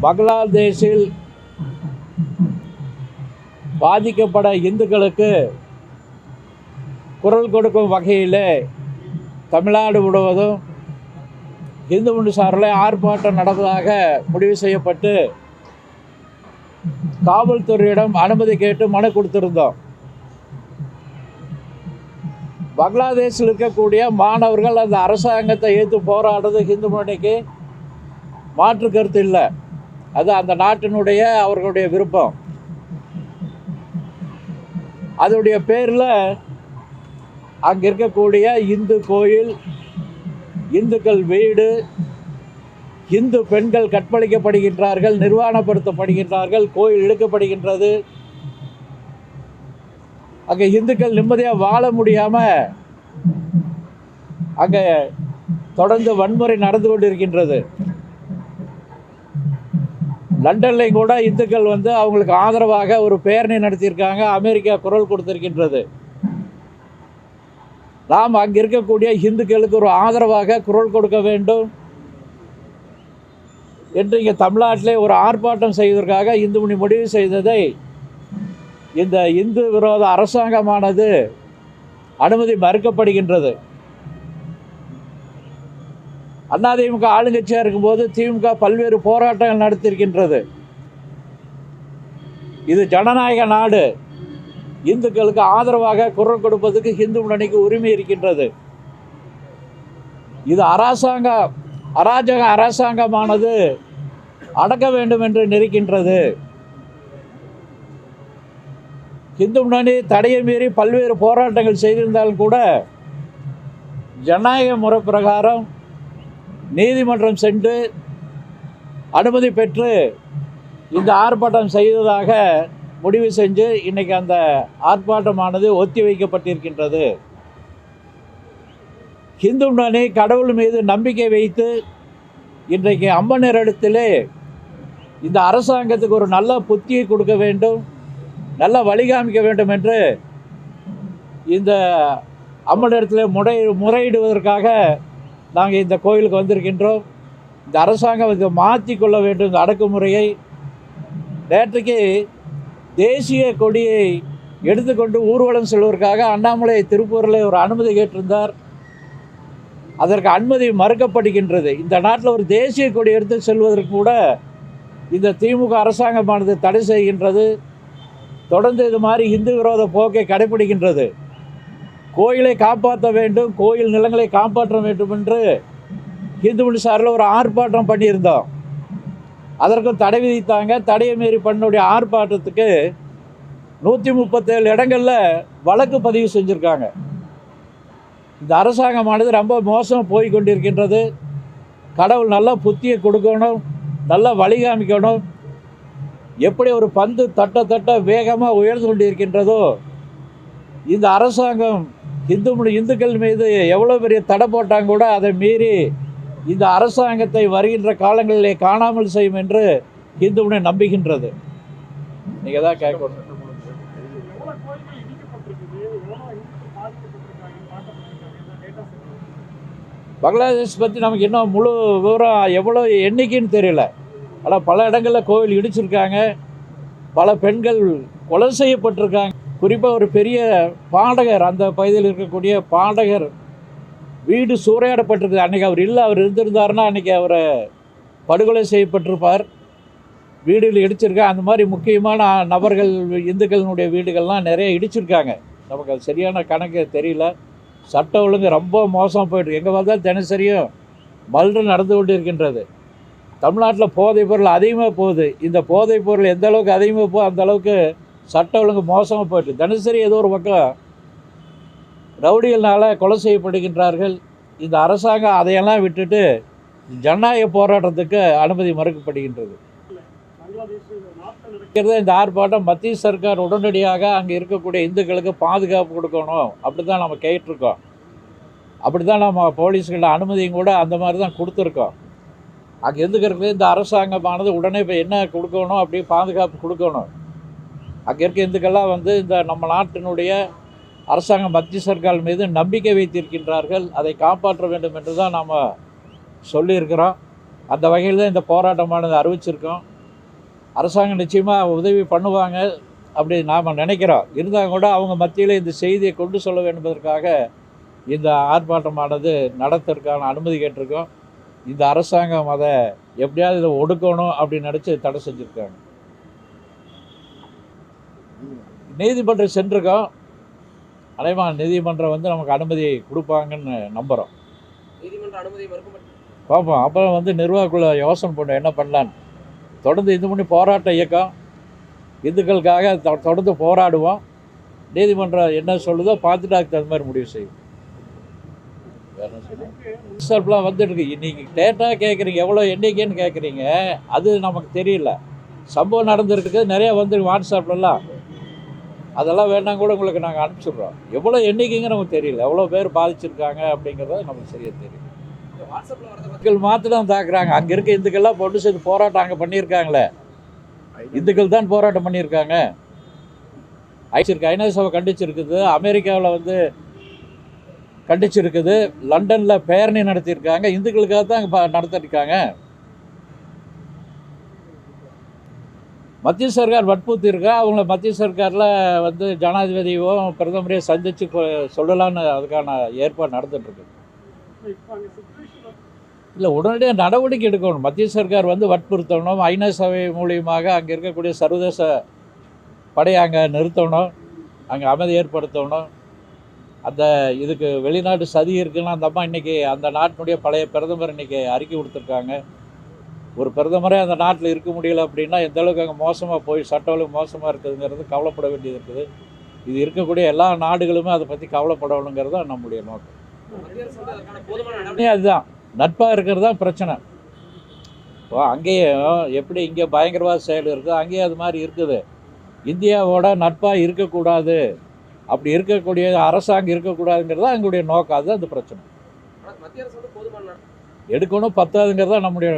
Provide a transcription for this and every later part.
பங்களாதேஷில் பாதிக்கப்பட இந்துக்களுக்கு குரல் கொடுக்கும் வகையில் தமிழ்நாடு முழுவதும் இந்து முண்டு சார்பில் ஆர்ப்பாட்டம் நடந்ததாக முடிவு செய்யப்பட்டு காவல்துறையிடம் அனுமதி கேட்டு மனு கொடுத்திருந்தோம். பங்களாதேஷில் இருக்கக்கூடிய மாணவர்கள் அந்த அரசாங்கத்தை ஏற்று போராடுறது இந்து முன்னணிக்கு மாற்று கருத்து இல்லை. அது அந்த நாட்டினுடைய அவர்களுடைய விருப்பம். அதனுடைய பேரில் அங்கே இருக்கக்கூடிய இந்து கோயில் இந்துக்கள் வீடு இந்து பெண்கள் கற்பழிக்கப்படுகின்றார்கள் நிர்வாணப்படுத்தப்படுகின்றார்கள் கோயில் இழுக்கப்படுகின்றது. அங்கே இந்துக்கள் நிம்மதியாக வாழ முடியாமல் அங்கே தொடர்ந்து வன்முறை நடந்து கொண்டிருக்கின்றது. லண்டன்லையும் கூட இந்துக்கள் வந்து அவங்களுக்கு ஆதரவாக ஒரு பேரணி நடத்தியிருக்காங்க. அமெரிக்கா குரல் கொடுத்திருக்கின்றது. நாம் அங்கே இருக்கக்கூடிய இந்துக்களுக்கு ஒரு ஆதரவாக குரல் கொடுக்க வேண்டும். என்று இங்கே தமிழ்நாட்டிலே ஒரு ஆர்ப்பாட்டம் செய்வதற்காக இந்துமணி முடிவு செய்ததை இந்த இந்து விரோத அரசாங்கமானது அனுமதி மறுக்கப்படுகின்றது. அதிமுக ஆளுங்கட்சியாக இருக்கும்போது திமுக பல்வேறு போராட்டங்கள் நடத்தியிருக்கின்றது. இது ஜனநாயக நாடு. இந்துக்களுக்கு ஆதரவாக குரல் கொடுப்பதற்கு இந்து முன்னணிக்கு உரிமை இருக்கின்றது. இது அரசாங்க அராஜக அரசாங்கமானது அடக்க வேண்டும் என்று நிற்கின்றது இந்து முன்னணி தடையை மீறி பல்வேறு போராட்டங்கள் செய்திருந்தாலும் கூட ஜனநாயக முறை பிரகாரம் நீதிமன்றம் சென்று அனுமதி பெற்று இந்த ஆர்ப்பாட்டம் செய்ததாக முடிவு செஞ்சு இன்றைக்கி அந்த ஆர்ப்பாட்டமானது ஒத்தி வைக்கப்பட்டிருக்கின்றது. ஹிந்து முன்னணி கடவுள் மீது நம்பிக்கை வைத்து இன்றைக்கு அம்மனிடத்திலே இந்த அரசாங்கத்துக்கு ஒரு நல்ல புத்தியை கொடுக்க வேண்டும் நல்ல வழிகாமிக்க வேண்டும் என்று இந்த அம்மனிடத்தில் முறை முறையிடுவதற்காக நாங்கள் இந்த கோயிலுக்கு வந்திருக்கின்றோம். இந்த அரசாங்கம் இதை மாற்றி கொள்ள வேண்டும் இந்த அடக்குமுறையை நேற்றைக்கு தேசிய கொடியை எடுத்துக்கொண்டு ஊர்வலம் செல்வதற்காக அண்ணாமலை திருப்பூரில் ஒரு அனுமதி கேட்டிருந்தார். அதற்கு அனுமதி மறுக்கப்படுகின்றது. இந்த நாட்டில் ஒரு தேசிய கொடி எடுத்து செல்வதற்கு கூட இந்த திமுக அரசாங்கமானது தடை செய்கின்றது. தொடர்ந்து இது மாதிரி இந்து விரோத போக்கை கடைபிடிக்கின்றது கோயிலை காப்பாற்ற வேண்டும் கோயில் நிலங்களை காப்பாற்ற வேண்டும் என்று இந்து சாரில் ஒரு ஆர்ப்பாட்டம் பண்ணியிருந்தோம். அதற்கும் தடை விதித்தாங்க. தடையை மீறி பண்ணுடைய ஆர்ப்பாட்டத்துக்கு நூற்றி முப்பத்தேழு இடங்களில் வழக்கு பதிவு செஞ்சுருக்காங்க. இந்த அரசாங்கமானது ரொம்ப மோசம் போய் கொண்டிருக்கின்றது. கடவுள் நல்லா புத்தியை கொடுக்கணும் நல்லா வழிகாமிக்கணும் எப்படி ஒரு பந்து தட்ட தட்ட வேகமாக உயர்ந்து கொண்டிருக்கின்றதோ இந்த அரசாங்கம் இந்து இந்துக்கள் மீது எவ்வளோ பெரிய தடை போட்டாங்க கூட அதை மீறி இந்த அரசாங்கத்தை வருகின்ற காலங்களிலே காணாமல் செய்யும் என்று இந்து நம்புகின்றது. நீங்கள் தான் கேட்கணும். பங்களாதேஷ் பற்றி நமக்கு இன்னும் முழு விவரம் எவ்வளோ எண்ணிக்கைன்னு தெரியல. ஆனால் பல இடங்களில் கோவில் இடிச்சிருக்காங்க. பல பெண்கள் கொலை செய்யப்பட்டிருக்காங்க. குறிப்பாக ஒரு பெரிய பாடகர் அந்த பகுதியில் இருக்கக்கூடிய பாடகர் வீடு சூறையாடப்பட்டிருக்கு. அன்றைக்கி அவர் இல்லை அவர் இருந்திருந்தாருன்னா அன்றைக்கி அவரை படுகொலை செய்யப்பட்டிருப்பார். வீடுகள் இடிச்சிருக்காங்க அந்த மாதிரி முக்கியமான நபர்கள் இந்துக்களினுடைய வீடுகள்லாம் நிறைய இடிச்சிருக்காங்க. நமக்கு அது சரியான கணக்கு தெரியல. சட்ட ஒழுங்கு ரொம்ப மோசமாக போயிட்டு எங்கே பார்த்தாலும் தினசரியும் மல்று நடந்து கொண்டு இருக்கின்றது. தமிழ்நாட்டில் போதைப் பொருள் அதிகமாக போகுது. இந்த போதைப் பொருள் எந்த அளவுக்கு அதிகமாக போகுது அந்த அளவுக்கு சட்ட ஒழுங்கு மோசமாக போயிட்டு தினசரி ஏதோ ஒரு பக்கம் ரவுடிகள்னால் கொலை செய்யப்படுகின்றார்கள். இந்த அரசாங்கம் அதையெல்லாம் விட்டுட்டு ஜனநாயக போராட்டத்துக்கு அனுமதி மறுக்கப்படுகின்றது. இந்த ஆர்ப்பாட்டம் மத்திய சர்க்கார் உடனடியாக அங்கே இருக்கக்கூடிய இந்துக்களுக்கு பாதுகாப்பு கொடுக்கணும். அப்படி தான் நம்ம கேட்டிருக்கோம். அப்படி தான் நம்ம போலீஸ்கள அனுமதியும் கூட அந்த மாதிரி தான் கொடுத்துருக்கோம். அங்கே இருந்துக்கிறதுக்கு இந்த அரசாங்கமானது உடனே இப்போ என்ன கொடுக்கணும் அப்படி பாதுகாப்பு கொடுக்கணும். அங்கே இருக்க இந்துக்கள்லாம் வந்து இந்த நம்ம நாட்டினுடைய அரசாங்கம் மத்திய சர்க்கார் மீது நம்பிக்கை வைத்திருக்கின்றார்கள். அதை காப்பாற்ற வேண்டும் என்று தான் நாம் சொல்லியிருக்கிறோம். அந்த வகையில் தான் இந்த போராட்டமானது அறிவிச்சிருக்கோம். அரசாங்கம் நிச்சயமாக உதவி பண்ணுவாங்க அப்படி நாம் நினைக்கிறோம். இருந்தால் கூட அவங்க மத்தியில் இந்த செய்தியை கொண்டு சொல்ல வேண்டுவதற்காக இந்த ஆர்ப்பாட்டமானது நடத்துறதுக்கான அனுமதி கேட்டிருக்கோம். இந்த அரசாங்கம் அதை எப்படியாவது இதை ஒடுக்கணும் அப்படின்னு நினச்சி தடை செஞ்சுருக்காங்க. நீதிமன்றம் சென்றிருக்கோம். அனைமா நீதிமன்றம் வந்து நமக்கு அனுமதி கொடுப்பாங்கன்னு நம்புகிறோம் பார்ப்போம். அப்புறம் வந்து நிர்வாகக்குள்ள யோசனை பண்ணும் என்ன பண்ணலான்னு. தொடர்ந்து இது பண்ணி போராட்ட இயக்கம். இந்துக்களுக்காக தொடர்ந்து போராடுவோம். நீதிமன்றம் என்ன சொல்லுதோ பார்த்துட்டு அதுக்கு தகுந்த மாதிரி முடிவு செய்யும் வேற என்ன சொல்ல வாட்ஸ்அப்லாம் வந்துருக்கு இன்னைக்கு டேட்டா கேட்குறீங்க எவ்வளோ எண்ணிக்கைன்னு கேட்குறீங்க அது நமக்கு தெரியல. சம்பவம் நடந்திருக்கு நிறைய வந்து வாட்ஸ்அப்லலாம். அதெல்லாம் வேணாம் கூட உங்களுக்கு நாங்கள் அனுப்பிச்சிடுறோம். எவ்வளோ எண்ணிக்கைங்க நமக்கு தெரியல. எவ்வளோ பேர் பாதிச்சிருக்காங்க அப்படிங்கிறத நமக்கு சரியாக தெரியும். இந்துக்கள் மாத்திரம் தாக்குறாங்க. அங்கே இருக்க இந்துக்கள்லாம் பொண்ணு சேர்ந்து போராட்டம் அங்கே பண்ணியிருக்காங்களே. இந்துக்கள் தான் போராட்டம் பண்ணியிருக்காங்க. ஐச்சிருக்கு ஐநா சபை கண்டிச்சிருக்குது. அமெரிக்காவில் வந்து கண்டிச்சிருக்குது. லண்டனில் பேரணி நடத்தியிருக்காங்க. இந்துக்களுக்காக தான் அங்கே நடத்திருக்காங்க. மத்திய சர்க்கார் வற்புறுத்திருக்கா அவங்கள மத்திய சர்க்காரில் வந்து ஜனாதிபதியும் பிரதமரையும் சந்தித்து சொல்லலான்னு அதுக்கான ஏற்பாடு நடந்துட்டுருக்கு. இல்லை உடனடியாக நடவடிக்கை எடுக்கணும். மத்திய சர்க்கார் வந்து வற்புறுத்தணும். ஐநா சபை மூலியமாக அங்கே இருக்கக்கூடிய சர்வதேச படையை அங்கே நிறுத்தணும். அங்கே அமைதி ஏற்படுத்தணும். அந்த இதுக்கு வெளிநாட்டு சதி இருக்குன்னா அந்த அம்மா இன்றைக்கி அந்த நாட்டினுடைய பழைய பிரதமர் இன்றைக்கி அறிக்கை கொடுத்துருக்காங்க. ஒரு பிரதமரே அந்த நாட்டில் இருக்க முடியல அப்படின்னா எந்த அளவுக்கு அங்கே மோசமாக போய் சட்ட ஒழுங்கு மோசமாக இருக்குதுங்கிறது கவலைப்பட வேண்டியது இருக்குது. இது இருக்கக்கூடிய எல்லா நாடுகளுமே அதை பற்றி கவலைப்படணுங்கிறது தான் நம்முடைய நோக்கம். அதுதான். நட்பாக இருக்கிறது தான் பிரச்சனை. இப்போ அங்கேயும் எப்படி இங்கே பயங்கரவாத செயல் இருக்குது அங்கேயும் அது மாதிரி இருக்குது. இந்தியாவோட நட்பாக இருக்கக்கூடாது. அப்படி இருக்கக்கூடிய அரசாங்கம் இருக்கக்கூடாதுங்கிறது தான் எங்களுடைய நோக்கம். அதுதான் அந்த பிரச்சனை. மத்திய அரசு வந்து போதுமான எடுக்கணும் பத்தாதுங்கிறது தான் நம்முடைய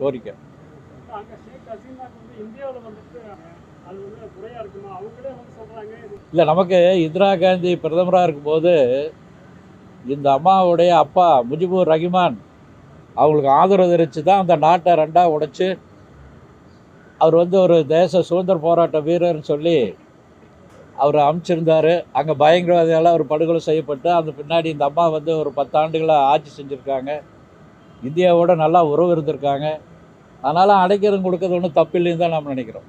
கோரிக்கை. இல்லை நமக்கு இந்திரா காந்தி பிரதமராக இருக்கும்போது இந்த அம்மாவுடைய அப்பா முஜிபுர் ரஹிமான் அவங்களுக்கு ஆதரவு தெரிவித்து தான் அந்த நாட்டை ரெண்டாக உடைச்சு அவர் வந்து ஒரு தேச சுதந்திர போராட்ட வீரர்னு சொல்லி அவர் அமைச்சிருந்தார். அங்கே பயங்கரவாதியால் அவர் படுகொலை செய்யப்பட்டு அந்த பின்னாடி இந்த அம்மா வந்து ஒரு பத்தாண்டுகளாக ஆட்சி செஞ்சுருக்காங்க. இந்தியாவோட நல்லா உறவு இருந்திருக்காங்க. அதனால் அடைக்கிறது கொடுக்கறது ஒன்றும் தப்பில்லைன்னு தான் நம்ம நினைக்கிறோம்.